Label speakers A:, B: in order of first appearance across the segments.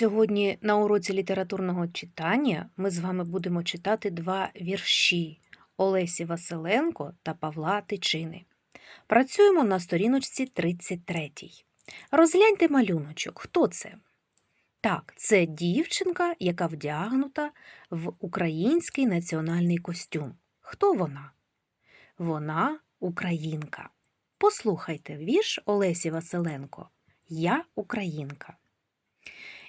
A: Сьогодні на уроці літературного читання ми з вами будемо читати два вірші Олесі Василенко та Павла Тичини. Працюємо на сторіночці 33. Розгляньте малюночок. Хто це? Так, це дівчинка, яка вдягнута в український національний костюм. Хто вона? Вона українка. Послухайте вірш Олесі Василенко. Я українка.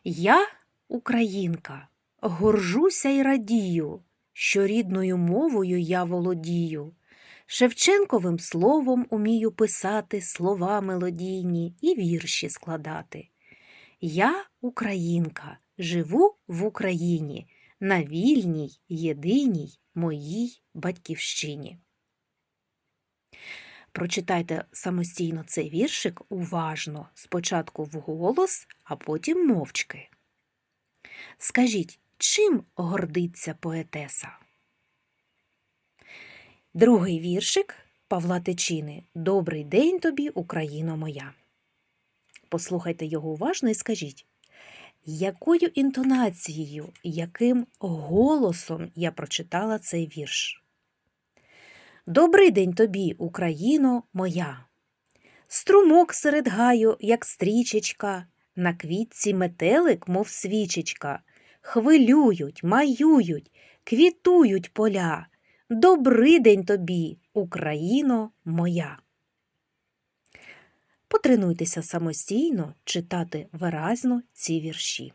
A: Я українка, горжуся й радію, що рідною мовою я володію. Шевченковим словом умію писати слова мелодійні і вірші складати. Я українка, живу в Україні, на вільній, єдиній моїй батьківщині. Прочитайте самостійно цей віршик уважно, спочатку вголос, а потім мовчки. Скажіть, чим гордиться поетеса? Другий віршик Павла Тичини Добрий день тобі, Україно моя. Послухайте його уважно і скажіть, якою інтонацією, яким голосом я прочитала цей вірш? Добрий день тобі, Україно моя. Струмок серед гаю, як стрічечка, на квітці метелик, мов свічечка, хвилюють, маюють, квітують поля. Добрий день тобі, Україно моя. Потренуйтеся самостійно читати виразно ці вірші.